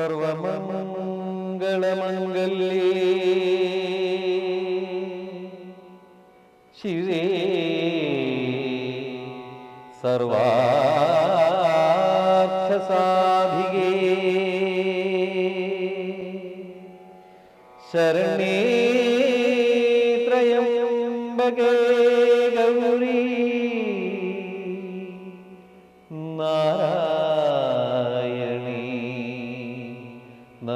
सर्वमं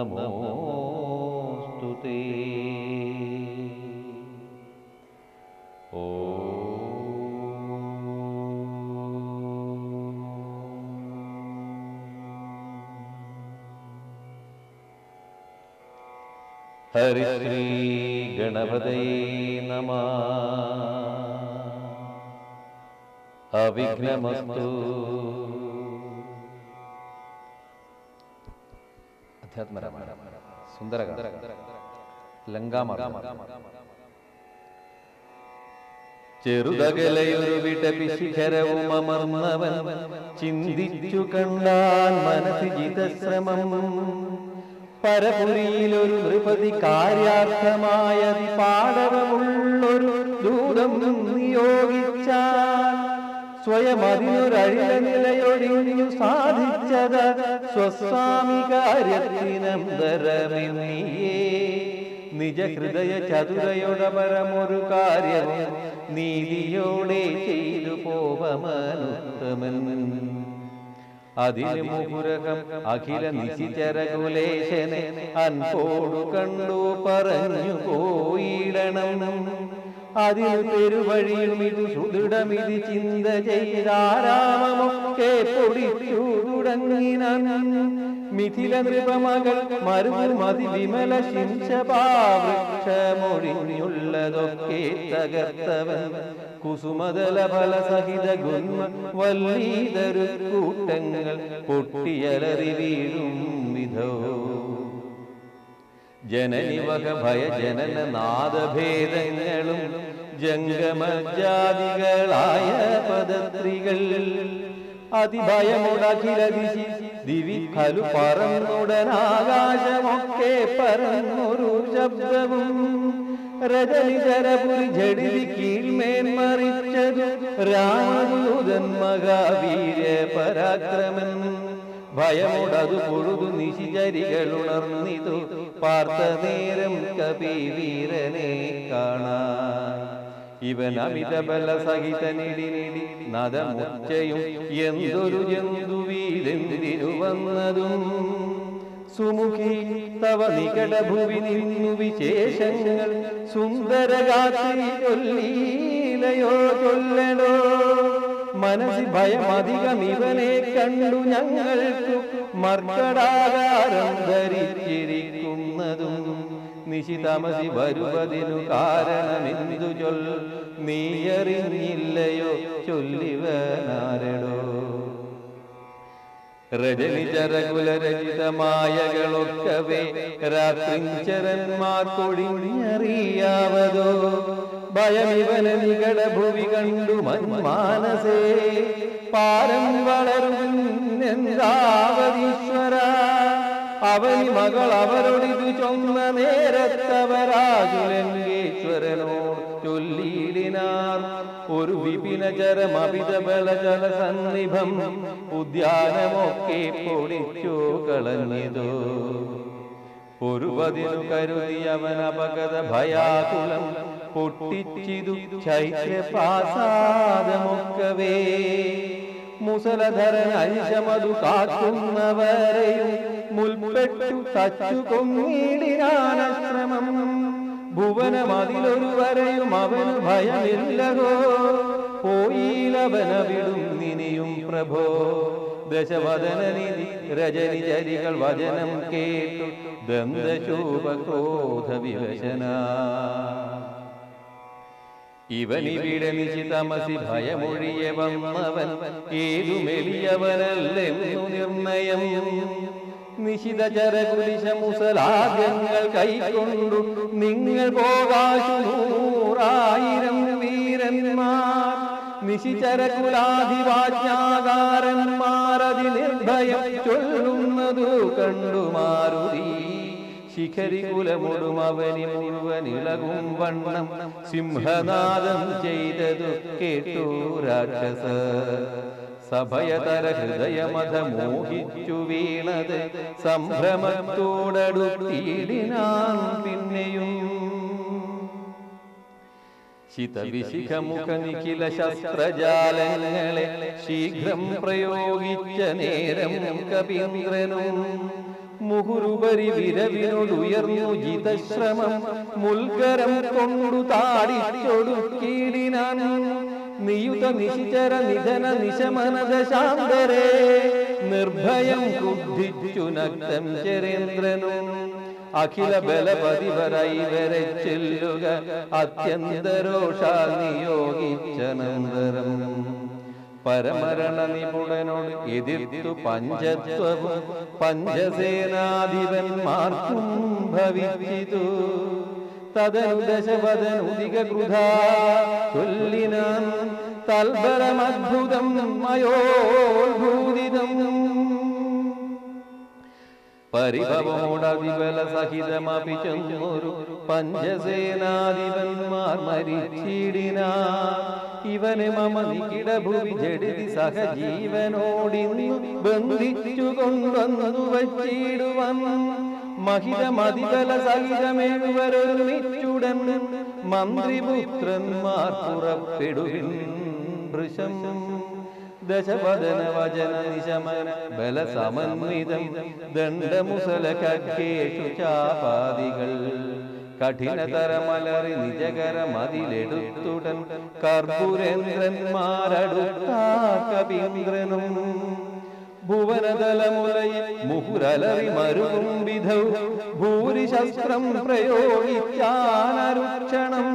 नमोऽस्तु ओ हरिश्रीगणपते नमः। अविद्वस्तु അധ്യാത്മരാമായണ സുന്ദര ലങ്കാമ ചെറുതകലയൊരു വിടപിശിഖരവും അമർന്നവൻ ചിന്തിച്ചു കണ്ടാൻ മനസ്സി ജിതശ്രമം പരപുരിയിലൊരു നൃപതി കാര്യാർത്ഥമായ പാടവമുള്ളൊരു ദൂതം നിയോഗിച്ചാൽ സ്വയം നിലയൊഴിഞ്ഞു സാധിച്ചത് സ്വസ്വാമി കാര്യത്തിനന്തരമെന്നിയേ നിജ ഹൃദയ ചതുരയുടെ കാര്യവും നീതിയോടെ ചെയ്തു പോവമനുത്തമൻ. അതിന് അഖില നിശിചരകുലേശനെ അൻപോടു കണ്ടു പറഞ്ഞു പോയിടണം. അതിനു പെരുവഴിയും ഇത് സുദൃഢമിതി ചിന്ത ചെയ്താരാമമൊക്കെ പൊടിച്ചു തുടങ്ങിനാൻ. മിഥില നൃപമകൾ മരുമതി വിമല ശിംശപാവൃക്ഷമൊഴിഞ്ഞുള്ളതൊക്കെ തകർത്തവൻ. കുസുമതല ഫല സഹിത ഗുന്മ വല്ലീതരു കൂട്ടങ്ങൾ പൊട്ടിയലറി വീഴും വിധോ. ജനനിവക ഭയ നാദഭേദങ്ങളും ജംഗമജാതികളായ പദത്രികൾ അതിഭയമുടഖില ദിശി ദിവി ഫലു പറന്നുടനാകാശമൊക്കെ പറന്നൊരു ശബ്ദവും രജനിചരപുരി ജടിവി കീഴ്മേന്മറിച്ചത് രാമദൂതൻ മഹാവീര പരാക്രമൻ. ഭയമുടതു പൊഴുതു നിശിചരികൾ ഉണർന്നിതു പാർത്ത നേരം കപിവീരനെ കാണാൻ. ഇവൻ അമിത ബല സഹിത നിടി. നിടി നദമുച്ചയും എന്തൊരു ജന്തുവീരെന്തിനു വന്നതും സുമുഖി തവ നികടഭുവി നിന്നു വിശേഷങ്ങൾ. സുന്ദരഗാത്രി ചൊല്ലീലയോ ചൊല്ലടോ മനസ്സി ഭയമധികം ഇവനെ കണ്ടു ഞങ്ങൾക്കു മർക്കടാകാരം ധരിച്ചിരിക്കുന്നതും. നിശിതമസി വരുവതിനു കാരണമെന്തു ചൊൽ? നീയറിഞ്ഞില്ലയോ ചൊല്ലിവനാരടോ? രജനിചരകുലരചിതമായകളൊക്കവേ രാത്രിഞ്ചരന്മാർക്കൊഴിഞ്ഞറിയാവതോ? ഭയമിവന നികട ഭുവി കണ്ടു മന്മാനസേ പാരം വളരുന്നെന്താവതീശ്വര അവനി മകൾ അവരൊടിതു ചൊന്ന നേരത്തവരാജുലങ്കേശ്വരനോട് ചൊല്ലിയിടിനാർ ഒരു വിപിനചരമപിത ബലജല സന്നിഭം ഉദ്യാനമൊക്കെ പൊടിച്ചു കളഞ്ഞതോ. കരുതി അവൻ അപകത ഭയാകുലം പൊട്ടിച്ചിതു. ചൈത്യപാസാദമൊക്കവേ മുസലധരൻ അനുശമതു കാക്കുന്നവരെയും മുൽപ്പെട്ടു തച്ചു കൊങ്ങിടിനാനശ്രമം ഭുവനമതിലൊരുവരെയും അവന് ഭയമില്ലതോ പോയിലവന വിടും നിനിയും പ്രഭോ. ദശവദനനിധി രജനിചരികൾ വചനം കേട്ടു. ദന്തശോഭക്രോധ വിവശന ഇവനിവിടെ നിശിതമസി ഭയമൊഴിയ വന്നവൻ ഏതു മെലിയവനല്ലെന്നു നിർണയം. നിശിത ചരകുലിശ മുസലാദ്യങ്ങൾ കൈക്കൊണ്ടു നിങ്ങൾ പോകാശു നൂറായിരം വീരന്മാർ. നിശിചരകുലാധിവാജ്ഞാകാരന്മാരതി നിർഭയം ചൊല്ലുന്നതു കണ്ടു മാരുതി. ശിഖരി കുലമുടും അവനി മുഴുവൻ ഇളകും വണ്ണം. സിംഹനാദം ചെയ്തതു കേട്ടു രാക്ഷസ സഭയതര ഹൃദയമത മോഹിച്ചു വീണത്. സംഭ്രമത്തോടടുത്തിയിടിനാൻ പിന്നെയും. ശിതവിശിഖമുഖനിഖില ശസ്ത്രജാലങ്ങളെ ശീഘ്രം പ്രയോഗിച്ച നേരം കവീന്ദ്രനും മുഹുരുപരി വിരവിനോടുയർന്നു ജിതശ്രമം മുൽകരം കൊണ്ടു താടിച്ചൊടുക്കിടിനാൻ നിയുത നിശിചര നിധന നിശമനത ശാന്തരെ. നിർഭയം ക്രുദ്ധിച്ചു നക്തം ചരേന്ദ്രനും. അഖില ബലപതിവരായി വരെ ചെല്ലുക അത്യന്തരോഷാൽ നിയോഗിച്ചനന്തരം പരമരണ നിപുണനോട് എതിർത്തു പഞ്ചത്വവും പഞ്ചസേനാധിപന്മാർക്കും ഭവിച്ചിതു. തദനു ദശവദനുദിക കൃധ ചൊല്ലിനാൻ തൽബലമദ്ഭുതം മയോദ്ഭൂതിതം. പരിഭവമോടവിബല സഹിതമപി ചെന്നൊരു പഞ്ചസേനാധിപന്മാർ മരിച്ചിടിന. ഇവനെ മമ നികിടഭുവി ജഡിതി സഹജീവനോടിന്നു ബന്ധിച്ചു കൊണ്ടുവന്നു വച്ചിടുവൻ മഹിതമതിബല സഹിതമേവരൊരുമിച്ചുടൻ മന്ത്രിപുത്രന്മാർ പുറപ്പെടുവിൻ വൃഷം ദശവദന വചന നിശമന ബലസമന്വിതം ദണ്ഡമുസല കക്കേഷു ചാപാദികൾ. കഠിനതരമലറി നിജകരമതിലെടുത്തുടൻ കർപ്പുരേന്ദ്രന്മാരടുത്താ കവീന്ദ്രനും ഭുവനതലമുലയിൽ മുഹുരലറി മരുവും വിധൗ ഭൂരിശസ്ത്രം പ്രയോഗിച്ചാനരുക്ഷണം.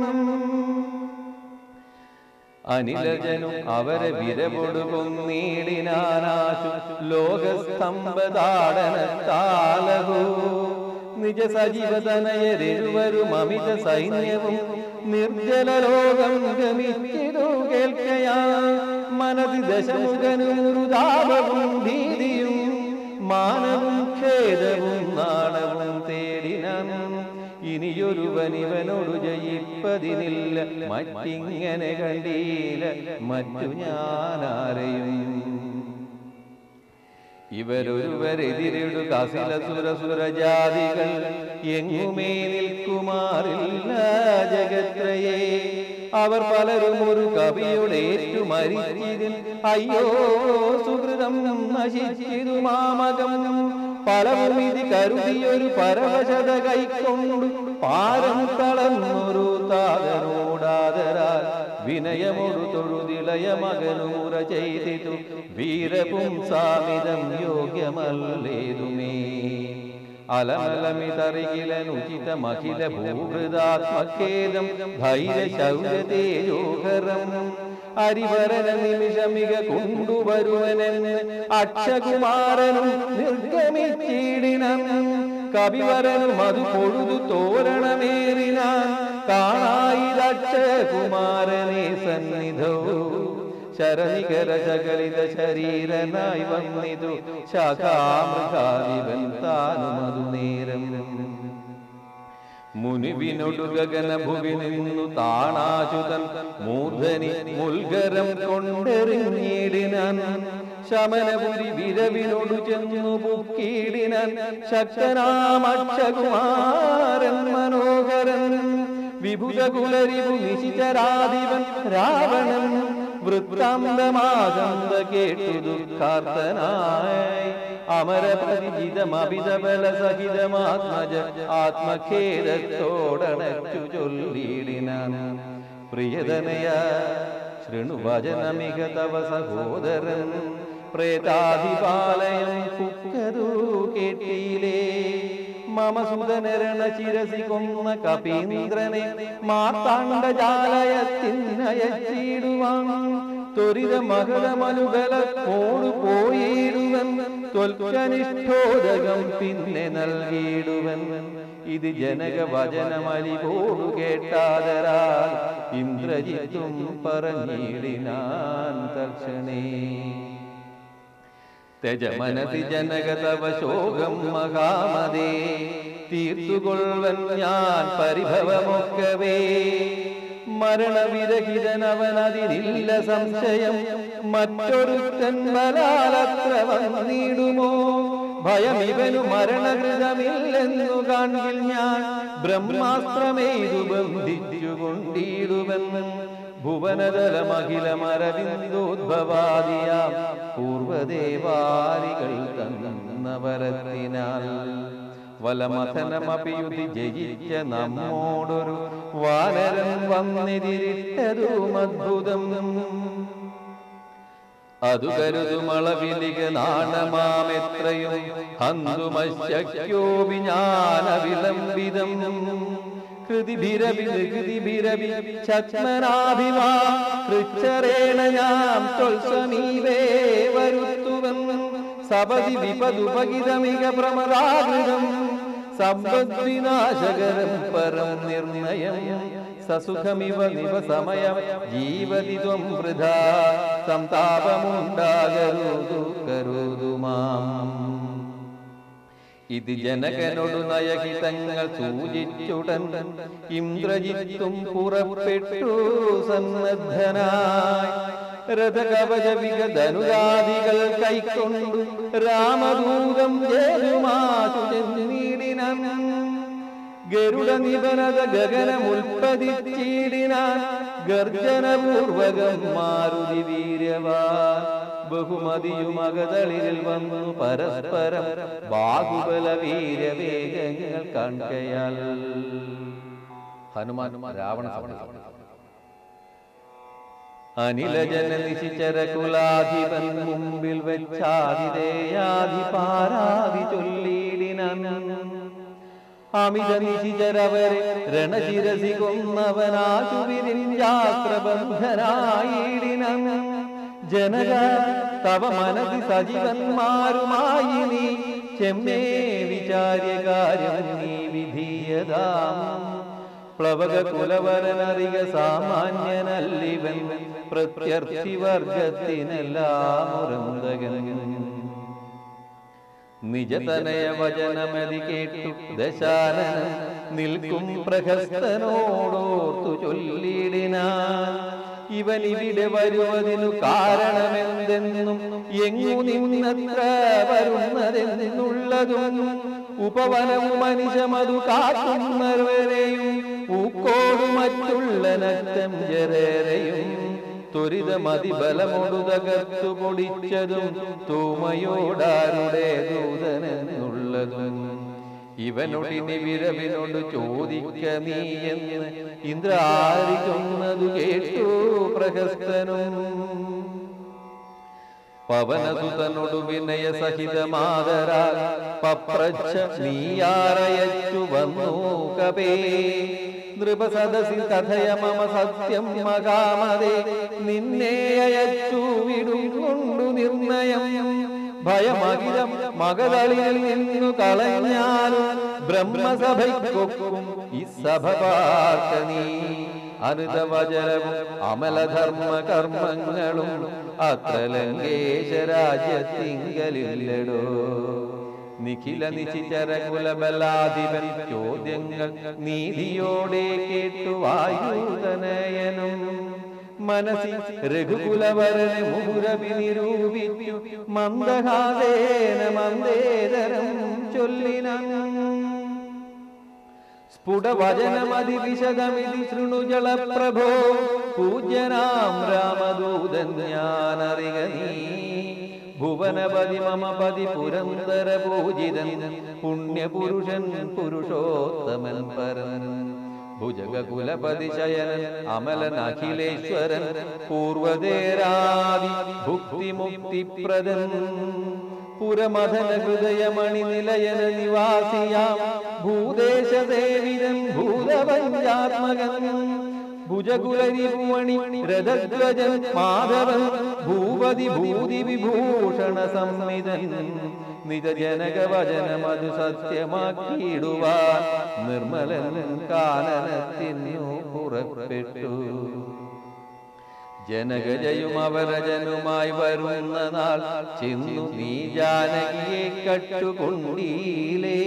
അനിലജനും അവരെ വിരപൊടുകൊന്നീടിനാനാശു ലോകസ്തംഭതാടനത്താലഹു നിജ സജീവതനയരുവരും അമിത സൈന്യവും നിർജല ലോകം ഗമിച്ചിടു. മനതി ദശമുഖനുരുതാപവും ഭീതിയും മാനവും ഖേദവും നാണവും തേടിനും. ഇനിയൊരുവനിവനോടു ജയിപ്പതിനില്ല. മറ്റിങ്ങനെ കണ്ടീല. മറ്റു ഞാനാരെയും? ഇവരൊരുവരെതിരിടു കസില സുരസുരജാതികൾ. എങ്ങുമേ നിൽക്കുമാറില്ല ജഗത്രയേ. അവർ പലരും ഒരു കവിയുടെ ഏറ്റു മരിച്ചിരിൽ അയ്യോ സുഹൃതം നശിച്ചിരു മാമകം. പലവും ഇത് കരുതിയൊരു പരവശത കൈക്കൊണ്ട് പാരം തളർന്നൊരു താതനോടാതരാൽ വിനയമൊരു തൊഴുതിളയ മകനൂറ ചെയ്തിതു വീരപുംസാമിതം യോഗ്യമല്ലേതുമേ? അലമലമിതറികിലനുചിതമഖില ഭൂഹൃദാത്മഖേദം ധൈര്യശൗര്യതേജോഹരം. അരിവരന നിമിഷമിക കൊണ്ടുവരുവനെന്ന് അക്ഷകുമാരനും നിർഗമിച്ചിടിനം. കവിവരനും അത് പൊഴുതു തോരണമേറിനാൻ. കാണായിരക്ഷകുമാരനെ സന്നിധോ. ശരണികര ശകലിത ശരീരനായി വന്നിതു. ശാഖാമൃഗാധിപൻ താനുമതു നേരം മുനിവിനൊടു നിന്നു താണാചുതൻ മൂർധനി മുൽഗരം കൊണ്ടെറിഞ്ഞിടിനാൻ. ശമനപുരി വിരവിനോടു ചെന്നു പുക്കീടിനാൻ. ശക്തനാമക്ഷകുമാരൻ മനോഹരൻ. വിഭുതകുലരി നിശിചരാധിപൻ രാവണൻ. വൃത്താന്തമാകന്ത കേട്ടു ദുഃഖാർത്തനായി അമരപരിചിതമഭിതബല സഹിതമാത്മജ ആത്മഖേദത്തോടണച്ചു ചൊല്ലിടിനാൻ. പ്രിയതനയ ശൃണുവചനമിക തവ സഹോദരൻ പ്രേതാധിപാലയം കുക്കരൂ കേട്ടിയിലേ. മമ ചിരസി കൊന്ന കപീന്ദ്രനെ മാർത്താണ്ഡജാലയത്തിനയച്ചിടുവാൻ ത്വരിത മകളമലുകല കോടു പോയിടുവൻ ത്വൽക്കനിഷ്ഠോദകം പിന്നെ നൽകിയിടുവൻ. ഇത് ജനക വചനമലി പോടു കേട്ടാതരാൽ ഇന്ദ്രജിത്തും പറഞ്ഞിടിനാൻ തക്ഷണേ തെജമനസി ജനകതവ ശോകം മഹാമതേ. തീർത്തുകൊള്ളൻ ഞാൻ പരിഭവമൊക്കവേ. മരണവിരഹിതനവനതിനില്ല സംശയം. മറ്റൊരുത്തൻ ബലാലത്ര വന്നിടുമോ? ഭയമിവനു മരണകൃതമില്ലെന്നു കാണിൽ ഞാൻ ബ്രഹ്മാസ്ത്രമേതു ബന്ധിച്ചുകൊണ്ടിടുവെന്ന് ഭുവനതലമഖിലമരവിന്ദോദ്ഭവാദിയാം പൂർവദേവാരികൾ തന്നവരത്തിനാൽ. വലമഥനമപിയുതി ജയിച്ച നമ്മോടൊരു വാനരൻ വന്നെതിരിട്ടതും അദ്ഭുതം അതു കരുതുമളവിലിക നാണമാമെത്രയും. ഹന്തുമശക്യോപി ജ്ഞാനവിലംബിതം കൃതിഭിരവി നികൃതിഭിരവി ചത്മനാഭിമാ കൃച്ഛരേണ ഞാൻ ത്വൽസ്വമീവേ വരുത്തുവൻ. സപതി വിപദുപഗിതമിക പ്രമദാകൃതം സമ്പദ്വിനാശകരം പരം നിർണയം. സസുഖമിവ നിവ സമയം. ജീവതി ത്വം വൃഥാ. സന്താപമുണ്ടാകരുതു കരുതു മാം ഇത് ജനകനോടു നയഹിതങ്ങൾ സൂചിച്ചുടൻ ഇന്ദ്രജിത്തും പുറപ്പെട്ടു സന്നദ്ധനായി. രഥകവച കൈക്കൊണ്ട് രാമദൂതം ജേതുമാശു ചെന്നീടിനം. ഗരുഡ നിപനത ഗഗനമുൽപ്പതിച്ചീടിനാൻ ഗർജനപൂർവകം മാരുതി വീര്യവാൻ ബഹുമതിയുമകതളിൽ വന്നു. പരസ്പരം ബാഹുബല വീരവേഗങ്ങൾ കാൺകയാൽ ഹനുമാൻ രാവണ അനിലജന നിശിചര കുലാധിപൻ മുമ്പിൽ വെച്ചാതിരേയാധി പാരാതി ചൊല്ലിയിടിനൻ. അമിത നിശിചരവരെ രണശിരസി കൊന്നവനാശുവിരിഞ്ചാക്രബന്ധനായിടിനൻ ജനക തവ മനസ് സജീവന്മാരുമായി നീ. ചെമ്മേ വിചാര്യകാര്യം നീ വിധീയതാം. പ്ലവക കുലവരനറിക സാമാന്യനല്ലിവൻ പ്രത്യർത്ഥി വർഗത്തിനെല്ലാം നിജതനയ വചനമതി കേട്ടു ദശാന നിൽക്കും പ്രഹസ്തനോടോർത്തു ചൊല്ലിടിനാൻ. ഇവൻ ഇവിടെ വരുവതിനു കാരണമെന്തെന്നും എങ്ങു നിന്നത്ര വരുന്നതെന്നുള്ളതും ഉപവനവും മനുഷ്യമതു കാക്കുന്നവരെയും പൂക്കോടു മറ്റുള്ള നഷ്ടം ജരേരയും ത്വരിതമതിബലമൊടു തകർത്തു പൊടിച്ചതും തൂമയോടാരുടെ ദൂതനെന്നുള്ളതും. ഇവനൊടിനി വിരവിനോട് ചോദിക്ക നീ എന്ന് ഇന്ദ്രാരിക്കുന്നതു കേട്ടു പ്രഹസ്തനും. പവനസുതനൊടു വിനയ സഹിതമാതരാ പപ്രച്ഛ നീയാറയച്ചു വന്നു കപേ. നൃപസദസി കഥയ മമ സത്യം മകാമതേ നിന്നെ അയച്ചു വിടും കൊണ്ടു നിർണയം. ഭയമകിരം മകളിൽ നിന്നു കളഞ്ഞാലും ബ്രഹ്മസഭയ്ക്കൊക്കും ഈ സഭ പാർക്ക നീ. അനുതവചരവും അമലധർമ്മ കർമ്മങ്ങളും അത്ര ലങ്കേശരാജ്യത്തിങ്കലില്ലടോ നിഖില നിശിചരകുലബലാധിപൻ ചോദ്യങ്ങൾ നീതിയോടെ കേട്ടു വായുതനയനും മനസ്സിൽ രഘുകുലവരന് മുഹുരവി നിരൂപിച്ചു മന്ദഹാസേന മന്ദേതരം ചൊല്ലിന. സ്ഫുടവചനമതി വിശദമിതി ശൃണുജള പ്രഭോ പൂജ്യനാം രാമദൂതൻ ഞാനറിക നീ. ഭുവനപതി മമപതി പുരന്തര പൂജിതൻ പുണ്യപുരുഷൻ പുരുഷോത്തമൻ പരൻ. ഭുജകുലപതി അമലനഖിലേശ്വരൻ പൂർവദേരാദി ഭുക്തിമുക്തിപ്രദൻ. പുരമഥന ഹൃദയമണി നിലയന നിവാസിയാം ഭൂദേശദേവിരൻ ഭൂതപഞ്ചാത്മകൻ. ഭുജകുലരിപുവണി രഥധ്വജൻ മാധവൻ ഭൂപതി ഭൂതി വിഭൂഷണ സംമിതൻ നിജ ജനകവചനമതു സത്യമാക്കിയിടുവാൻ നിർമ്മലൻ കാനനത്തിനു പുറപ്പെട്ടു. ജനകജയും അവരജനുമായി വരുന്ന നാൾ ചെന്നു നീ ജാനകിയെ കട്ടുകൊണ്ടീലേ.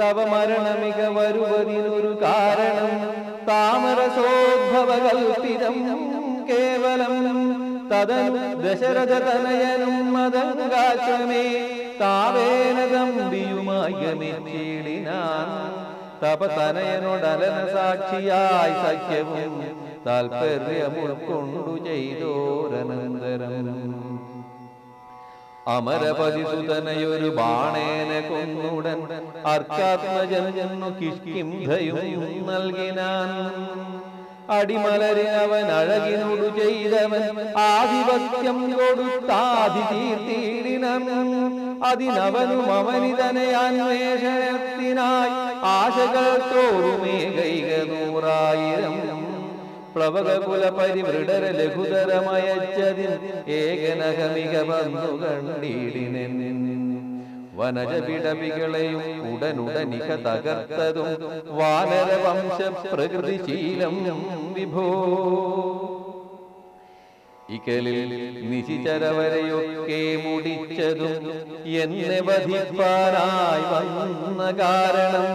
തവ മരണമിക വരുവതിനൊരു കാരണം താമരസോദ്ഭവകൽപ്പിതം കേവലം തദനു ദശരഥ തനയനും മതങ്കാശ്രമേ താവേന തമ്പിയുമായി തപതനയനുടലന തപതനയനോടലന സാക്ഷിയായി സഖ്യവും താൽപര്യമുൾക്കൊണ്ടു ചെയ്തോരനന്തരം. അമരപതിസുതനയൊരു ബാണേന കൊന്നുടൻ അർക്കാത്മജനു കിഷ്കിംധയും നൽകിനാൻ. അടിമലരിനവൻ അഴകിനോടു ചെയ്തവൻ ആധിപത്യം കൊടുത്താതിനം അതിനവനും അവനിതനെ അവനിതനയാന്വേഷണത്തിനായി ആശകൾ തോറുമേ കൈക നൂറായിരം. പ്ലവകുല പരിവൃടര ലഘുതരമയച്ചതിൽ ഏകനഹമിക വന്നു കണ്ടീടിനെൻ വനജ വിടവികളെയും ഉടനുടനിക തകർത്തതും വാനരവംശ പ്രകൃതിശീലം വിഭോ. ഇക്കലിൽ നിശിചരവരെയൊക്കെ മുടിച്ചതും എന്നെ വധിപ്പാനായി വന്ന കാരണം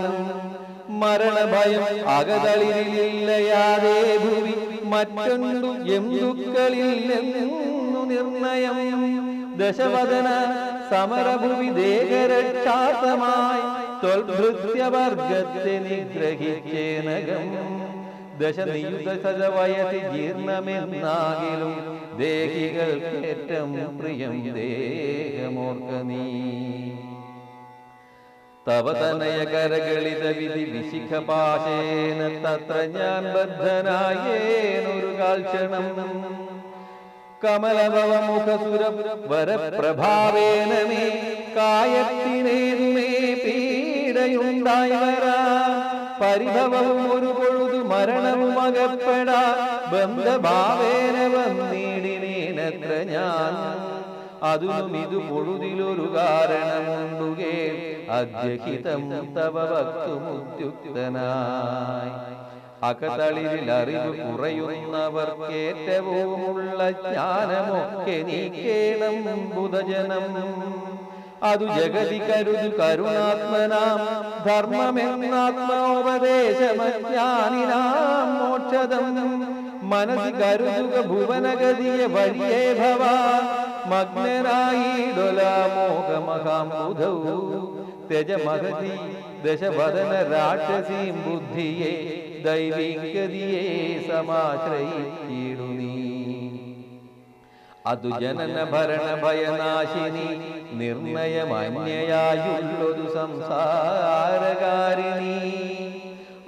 മരണഭയം അകതളിരില്ലയാതെ ഭൂമി മറ്റൊന്നും എന്തുക്കളില്ലെന്നു നിർണയം? ദശവദന സമരഭൂമി ദേഹരക്ഷാസമായി ത്വൽഭൃത്യവർഗത്തെ നിഗ്രഹിച്ചേനകം ദശനിയുത സജവയതി ജീർണമെന്നാകിലും ദേഹികൾക്കേറ്റം പ്രിയം ദേഹമോർക്ക നീ. തവ തനയ കരകളിത വിധി വിശിഖ പാശേന തത്ര ഞാൻ ബദ്ധനായേനൊരു കാൽക്ഷണം. കമലഭവ മുഖസുര വരപ്രഭാവേന മേ കായത്തിനേതുമേ പീഡയുണ്ടായി വരാ പരിഭവവും ഒരു പൊഴുതു മരണവും അകപ്പെടാ. ബന്ധഭാവേന വന്നിടിനേനത്ര ഞാൻ. അതിനും ഇത് പൊഴുതിലൊരു കാരണമുണ്ടുകേ അദ്യഹിതം തവ വക്തുമുദ്യുക്തനായി അകതളിരിൽ അറിവ് കുറയുന്നവർക്കേറ്റവുമുള്ള ജ്ഞാനമൊക്കെ നീക്കേണം ബുധജനം. അതു ജഗതി കരുതു കരുണാത്മനാം ധർമ്മമെന്നാത്മോപദേശമജ്ഞാനിനാം മോക്ഷതം മനസ്സി കരുതുക ഭുവനഗതിയെ വഴിയേ ഭവാ. ബുധൗ തെജമഹതി ദശവദന രാക്ഷസീം ബുദ്ധിയെ ദൈവികതിയെ സമാശ്രയിക്കുന്നു അതു ജനന ഭരണ ഭയനാശിനി നിർണയമന്യയായുള്ളൊരു സംസാരകാരിണി.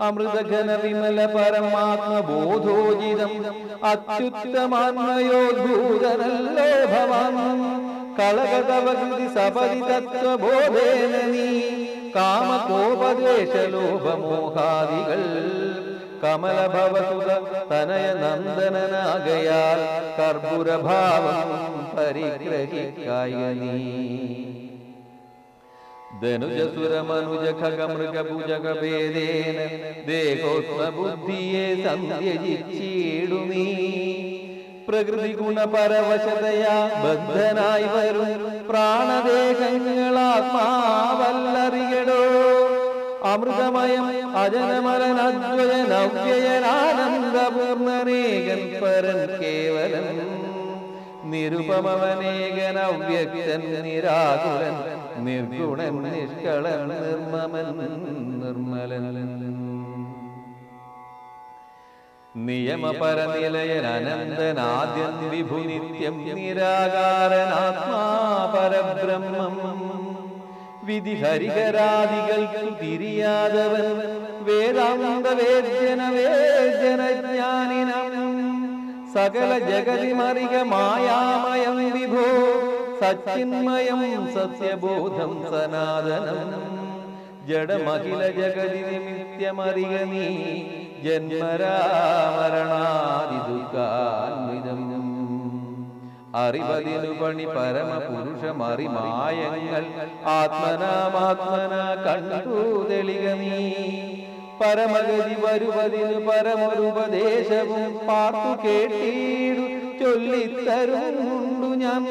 അമൃതഘന വിമല പരമാത്മബോധോചിതം അത്യുത്തമാത്മയോദ്ഭൂതനല്ലോ ഭവാൻ കളകതവകൃതി സപതി തത്വബോധേന നീ. കാമകോപദേശലോഭമോഹാദികൾ. കമലഭവസുത തനയ നന്ദനനാകയാൽ കർപ്പുരഭാവം പരിഗ്രഹിക്കായ നീ ധനുജസുരമനുജ ഖഗമൃഗഭുജക ഭേദേന ദേഹോത്മബുദ്ധിയെ സന്ധ്യജിച്ചിടുമീ. പ്രകൃതി ഗുണപരവശതയാ ബദ്ധനായി വരും പ്രാണദേഹങ്ങളാത്മാവല്ലറിയടോ. അമൃതമയം അജനമരനദ്വയനവ്യയനാനന്ദപൂർണനേകൻ പരൻ കേവലൻ. നിരുപമവനേകൻ അവ്യക്തൻ നിരാകുലൻ നിർഗുണൻ നിഷ്കളൻ നിർമ്മമൻ നിർമ്മലൻ. നിയമപരനിലയൻ വിഭുനിത്യം വിഭു നിത്യം നിരാകാരനാത്മാ പരബ്രഹ്മം വിധി ഹരിഹരാദികൾക്കു തിരിയാതവൻ വേദാന്ത വേദ്യന വേദ്യനജ്ഞാനിനം സകല ജഗതി മറിക മായാമയം വിഭോ സച്ചിന്മയം സത്യബോധം സനാതനം. ജഡമഖില ജഗതി നിമിത്യമറിക നീ ജന്മരാമരണാദി ദുഃഖാന്വിതം അറിവതിനു പണി പരമപുരുഷമറിമായങ്ങൾ ആത്മനാമാത്മന കണ്ടു തെളിക നീ. പരമഗതി വരുവതിനു പരമൊരുപദേശവും പാർത്തു കേട്ടീടു ചൊല്ലിത്തരുന്നുണ്ടു ഞാൻ.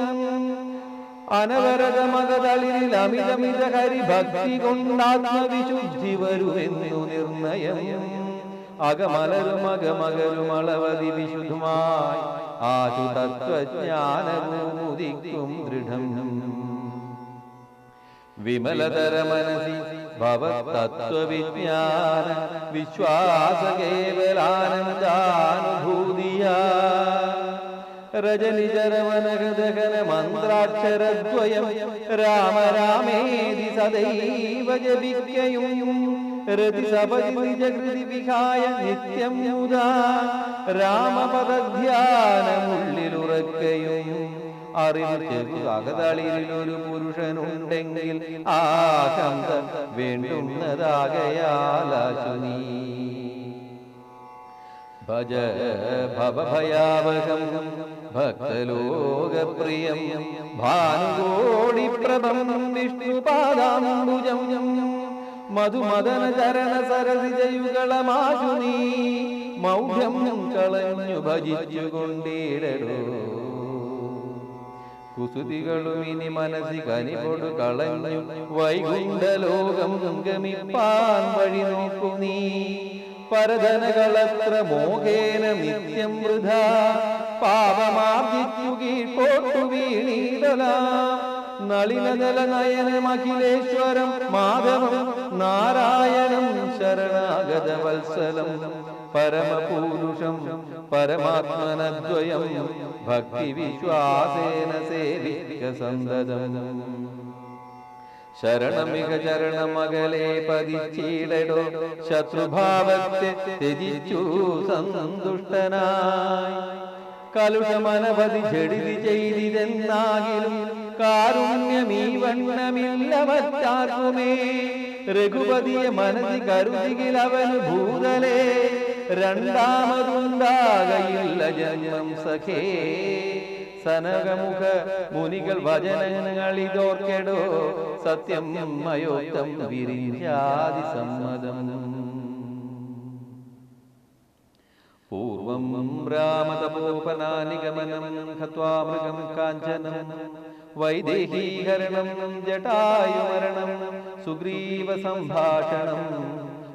അനവരത മകതളിരിൽ അമിതമിത ഹരിഭക്തി കൊണ്ടാത്മവിശുദ്ധി വരുമെന്നു നിർണയം. അകമലരും അകമകലും അളവതി വിശുദ്ധമായി ആശു തത്വജ്ഞാനവും ഉദിക്കും ദൃഢം. വിമലതര മനസി ഭവതത്വവിജ്ഞാന വിശ്വാസ കേവലാനന്ദാനുഭൂതിയ രജനിചരവനഹൃദകന മന്ത്രാക്ഷരദ്വയം രാമ രാമേതി സദൈവ ജപിക്കയും രതി സപതി വിഹായ നിത്യം മുതാ രാമപദധ്യാനമുള്ളിലുറക്കയും. അറിവ് അകതളിയിൽ ഒരു പുരുഷനുണ്ടെങ്കിൽ ആ കന്ത വേണ്ടുന്നതാകയാലാശു നീ ഭജ ഭവഭയാവഹം ഭക്തലോകപ്രിയം ഭാനുകോടി പ്രഭം വിഷ്ണുപാദാംബുജം മധുമദന ചരണ സരസിജയുകളമാശു നീ മൗഢ്യം കളഞ്ഞു ഭജിച്ചു കൊണ്ടിടടോ കുസുതികളും ഇനി മനസ്സി കനിപൊടു കളഞ്ഞു വൈകുണ്ഠലോകം ഗമിപ്പാൻ വഴി നോക്കു നീ. പരധനകളത്ര മോഹേന നിത്യം വൃഥ പാപമാർജിച്ചു കീഴ്പോട്ടു വീണീതല മാധവം നാരായണം ശരണാഗത വത്സലം പരമപൂരുഷം പരമാത്മനദ്വയം ഭക്തി വിശ്വാസേന സേവിക്ക സന്തതം. ശരണമിക ചരണമകലെ പതിച്ചിടടോ ശത്രുഭാവത്തെ ത്യജിച്ചു സന്തുഷ്ടനായി. കലുഷമനവധി ചെടിതി ചെയ്തിതെന്നാകിലും കാരുണ്യമീ വണ്ണമില്ല മറ്റാർക്കുമേ രഘുപതിയെ മനസ്സി കരുതികിൽ അവൻ ഭൂതലേ രണ്ടാമതുണ്ടാകയില്ല ജന്മം സഖേ. സനകമുഖ മുനികൾ വചനങ്ങൾ ഇതോർക്കെടോ സത്യം മയോക്തം വിരിഞ്ചാതി സമ്മതം പൂർവം രാമതപോപനാനിഗമനം ഹത്വാ മൃഗം കാഞ്ചനം വൈദേഹീകരണം ജടായുമരണം സുഗ്രീവ സംഭാഷണം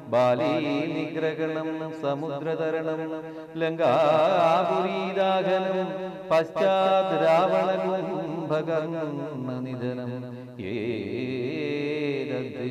ബാലീ നിഗ്രഹണം സമുദ്രതരണം ലങ്കാപുരീദാഹനം പശ്ചാത് രാവണകുംഭകർണ നിധനം ഏതദ്ധി